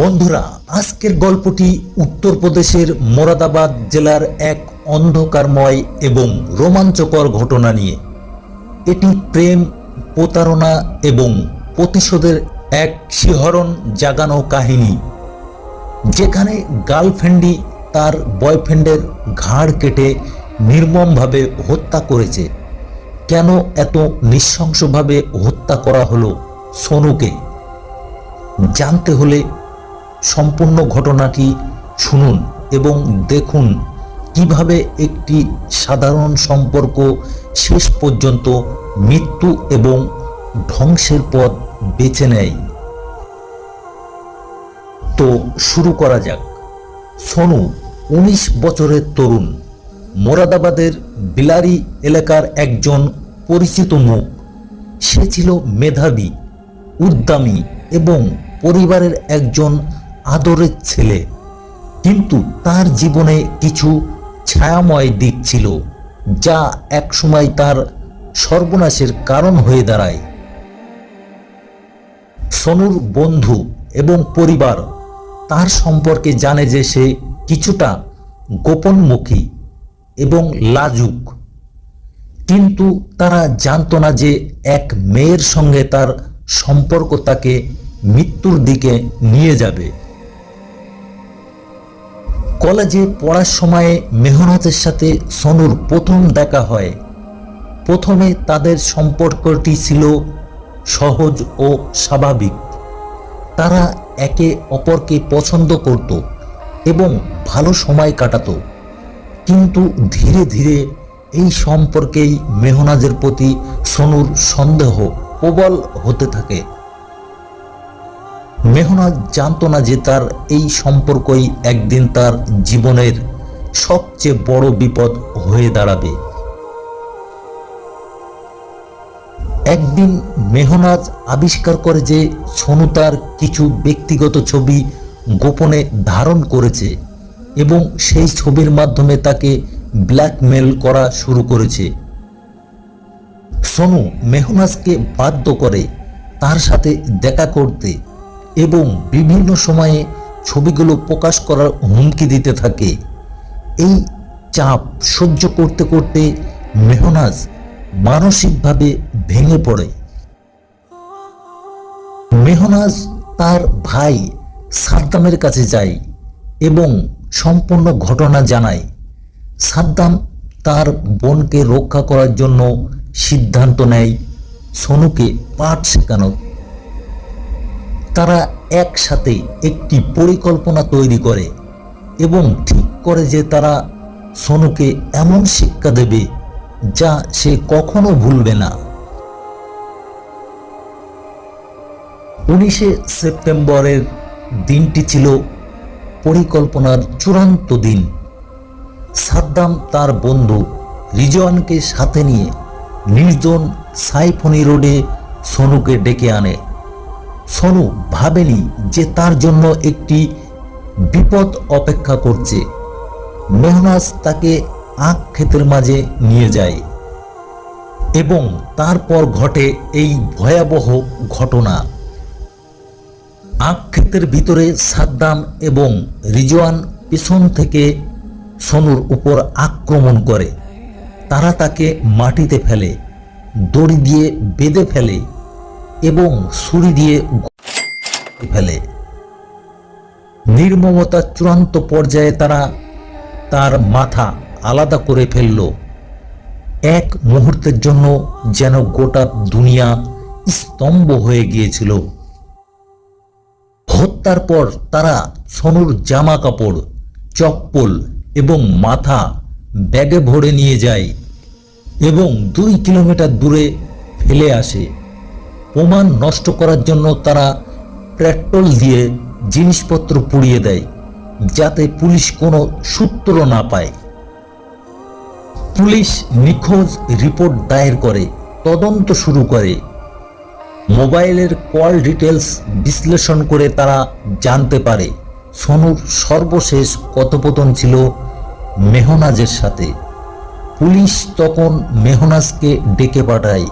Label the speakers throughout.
Speaker 1: বন্ধুরা, আজকের গল্পটি উত্তরপ্রদেশের মোরাদাবাদ জেলার এক অন্ধকারময় এবং রোমাঞ্চকর ঘটনা নিয়ে। এটি প্রেম, প্রতারণা এবং প্রতিশোধের এক শিহরণ জাগানো কাহিনী, যেখানে গার্লফ্রেন্ডই তার বয়ফ্রেন্ডের ঘাড় কেটে নির্মমভাবে হত্যা করেছে। কেন এত নৃশংসভাবে হত্যা করা হলো সোনুকে? জানতে হলে সম্পূর্ণ ঘটনাটি শুনুন এবং দেখুন কীভাবে একটি সাধারণ সম্পর্ক শেষ পর্যন্ত মৃত্যু এবং ধ্বংসের পথ বেছে নেয়। তো শুরু করা যাক। সোনু, উনিশ বছরের তরুণ। মোরাদাবাদের বিলারি এলাকার একজন পরিচিত মুখ। সে ছিল মেধাবী, উদ্যমী এবং পরিবারের একজন আদরের ছেলে। কিন্তু তার জীবনে কিছু ছায়াময় দিক ছিল, যা একসময় তার সর্বনাশের কারণ হয়ে দাঁড়ায়। সোনুর বন্ধু এবং পরিবার তার সম্পর্কে জানে যে সে কিছুটা গোপনমুখী এবং লাজুক। কিন্তু তারা জানতো না যে এক মেয়ের সঙ্গে তার সম্পর্ক তাকে মৃত্যুর দিকে নিয়ে যাবে। কলেজে পড়ার সময়ে মেহনতের সাথে সনুর প্রথম দেখা হয়। প্রথমে তাদের সম্পর্কটি ছিল সহজ ও স্বাভাবিক। তারা একে অপরকে পছন্দ করত এবং ভালো সময় কাটাত। কিন্তু ধীরে ধীরে এই সম্পর্কেই মেহনাজের প্রতি সনুর সন্দেহ প্রবল হতে থাকে। মেহনাজ জানতো না যে তার এই সম্পর্কই একদিন তার জীবনের সবচেয়ে বড় বিপদ হয়ে দাঁড়াবে। একদিন মেহনাজ আবিষ্কার করে যে সোনু তার কিছু ব্যক্তিগত ছবি গোপনে ধারণ করেছে এবং সেই ছবির মাধ্যমে তাকে ব্ল্যাকমেল করা শুরু করেছে। সোনু মেহনাজকে বাধ্য করে তার সাথে দেখা করতে এবং বিভিন্ন সময়ে ছবিগুলো প্রকাশ করার হুমকি দিতে থাকে। এই চাপ সহ্য করতে করতে মেহনাজ মানসিকভাবে ভেঙে পড়ে। মেহনাজ তার ভাই সাদ্দামের কাছে যায় এবং সম্পূর্ণ ঘটনা জানায়। সাদ্দাম তার বোনকে রক্ষা করার জন্য সিদ্ধান্ত নেয়, সোনুকে পাঠ শেখানো তারা একসাথে একটি পরিকল্পনা তৈরি করে এবং ঠিক করে যে তারা সোনুকে এমন শিক্ষা দেবে যা সে কখনো ভুলবে না। উনিশে সেপ্টেম্বরের দিনটি ছিল পরিকল্পনার চূড়ান্ত দিন। সাদ্দাম তার বন্ধু রিজওয়ানকে সাথে নিয়ে নির্জন সাইফনি রোডে সোনুকে ডেকে আনে। সোনু ভাবেনি যে তার জন্য একটি বিপদ অপেক্ষা করছে। মেহনাজ তাকে আখ ক্ষেতের মাঝে নিয়ে যায় এবং তারপর ঘটে এই ভয়াবহ ঘটনা। আখ ক্ষেতের ভিতরে সাদ্দাম এবং রিজওয়ান পিছন থেকে সনুর উপর আক্রমণ করে। তারা তাকে মাটিতে ফেলে, দড়ি দিয়ে বেঁধে ফেলে এবং ছুরি দিয়ে ফেলে। নির্মমতার চূড়ান্ত পর্যায়ে তারা তার মাথা আলাদা করে ফেলল। এক মুহূর্তের জন্য যেন গোটা দুনিয়া স্তম্ভ হয়ে গিয়েছিল। হত্যার পর তারা সনুর জামা কাপড় চপ্পল এবং মাথা ব্যাগে ভরে নিয়ে যায় এবং দুই কিলোমিটার দূরে ফেলে আসে। প্রমাণ নষ্ট করার জন্য তারা পেট্রোল দিয়ে জিনিসপত্র পুড়িয়ে দেয়, যাতে পুলিশ কোনো সূত্র না পায়। পুলিশ নিখোঁজ রিপোর্ট দায়ের করে, তদন্ত শুরু করে। মোবাইলের কল ডিটেলস বিশ্লেষণ করে তারা জানতে পারে, সোনুর সর্বশেষ কথোপকথন ছিল মেহনাজের সাথে। পুলিশ তখন মেহনাজকে ডেকে পাঠায়।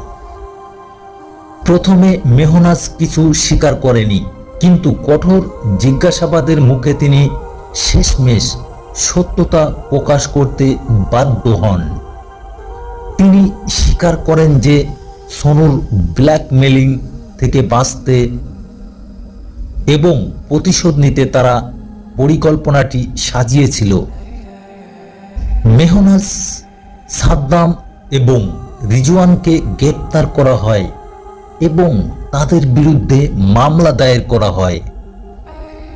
Speaker 1: প্রথমে মেহনাজ কিছু স্বীকার করেনি। কিন্তু কঠোর জিজ্ঞাসাবাদের মুখে তিনি শেষমেশ সত্যতা প্রকাশ করতে বাধ্য হন। তিনি স্বীকার করেন যে সোনুর ব্ল্যাকমেলিং থেকে বাঁচতে এবং প্রতিশোধ নিতে তারা পরিকল্পনাটি সাজিয়েছিল। মেহনাজ সাদ্দাম এবং রিজওয়ানকে গ্রেপ্তার করা হয়। এবং তাদের বিরুদ্ধে মামলা দায়ের করা হয়।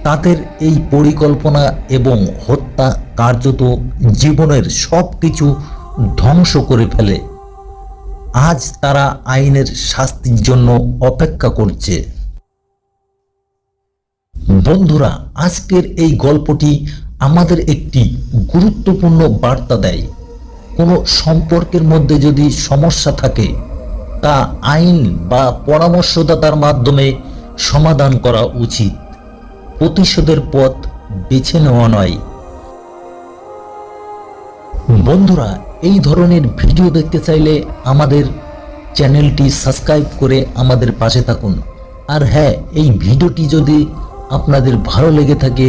Speaker 1: তাদের এই পরিকল্পনা এবং হত্যা কার্যত জীবনের সব কিছু ধ্বংস করে ফেলে। আজ তারা আইনের শাস্তির জন্য অপেক্ষা করছে। বন্ধুরা, আজকের এই গল্পটি আমাদের একটি গুরুত্বপূর্ণ বার্তা দেয়। কোনো সম্পর্কের মধ্যে যদি সমস্যা থাকে তা আইন বা পরামর্শদাতার মাধ্যমে সমাধান করা উচিত। প্রতিশোধের পথ বেছে নেওয়া নয়। বন্ধুরা, এই ধরনের ভিডিও দেখতে চাইলে আমাদের চ্যানেলটি সাবস্ক্রাইব করে আমাদের পাশে থাকুন। আর হ্যাঁ এই ভিডিওটি যদি আপনাদের ভালো লেগে থাকে,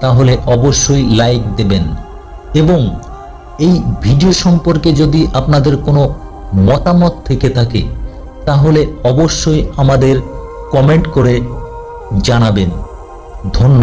Speaker 1: তাহলে অবশ্যই লাইক দেবেন। এবং এই ভিডিও সম্পর্কে যদি আপনাদের কোনো মতামত থেকে থাকে তাহলে অবশ্যই আমাদের কমেন্ট করে জানাবেন। ধন্যবাদ।